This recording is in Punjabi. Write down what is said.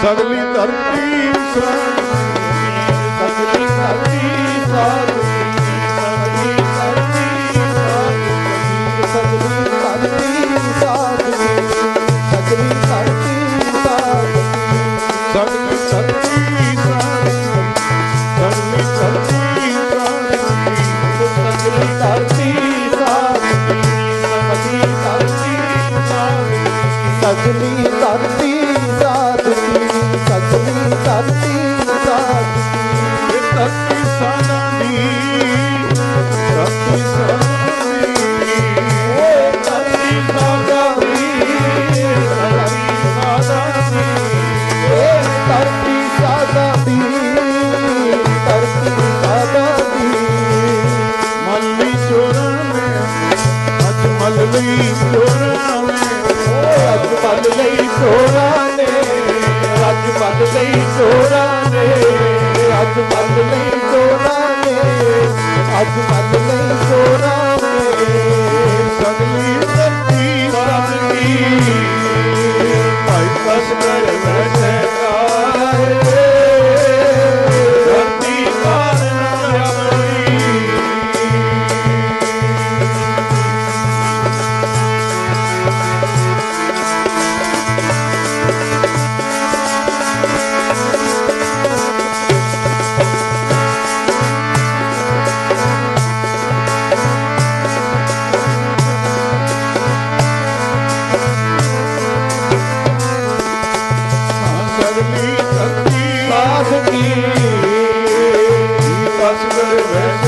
ਸਗਲੀ ਧਰਤੀ ਸਾਡੀ ਸਗਲੀ ਧਰਤੀ ਸਾਧੀ ਸਗਲੀ ਧਰਤੀ ਸਾਧੀ ਸਗਲੀ ਧਰਤੀ ਸਾਧੀ ਸਗਲੀ ਧਰਤੀ ਸਾਧੀ ਸਗਲੀ ਧਰਤੀ ਸਾਡੀ ਸਗਲੀ ਧਰਤੀ ਸਾਡੀ ਸਗਲੀ ਧਰਤੀ ਸਗਲੀ ਧਰਤੀ ਸਾਧੀ ਸਗਲੀ ਧਰਤੀ ਸਾਧੀ ਧਰਤੀ ਸਾਧੀ ਇਹ ਧਰਤੀ ਸਾਡਾ ਦੀ ਧਰਤੀ ਸਾਡਾ ਲਈ ਚੋਰਾਂ ਅੱਜ ਬੱਲ ਲਈ ਚੋਰਾਂ ਨੇ ਅੱਜ ਬੱਲ ਲਈ ਚੋਰਾਂ ਨੇ ਅੱਜ ਬੱਲ ਲਈ ਚੋਰਾਂ ਨੇ ਸਗਲੀ ਧਰਤੀ ਸਾਡੀ ਭਾਈ ਕਸ ਕਰ ਬੈਠ ਬਸ ਕਰ ਬੈਸ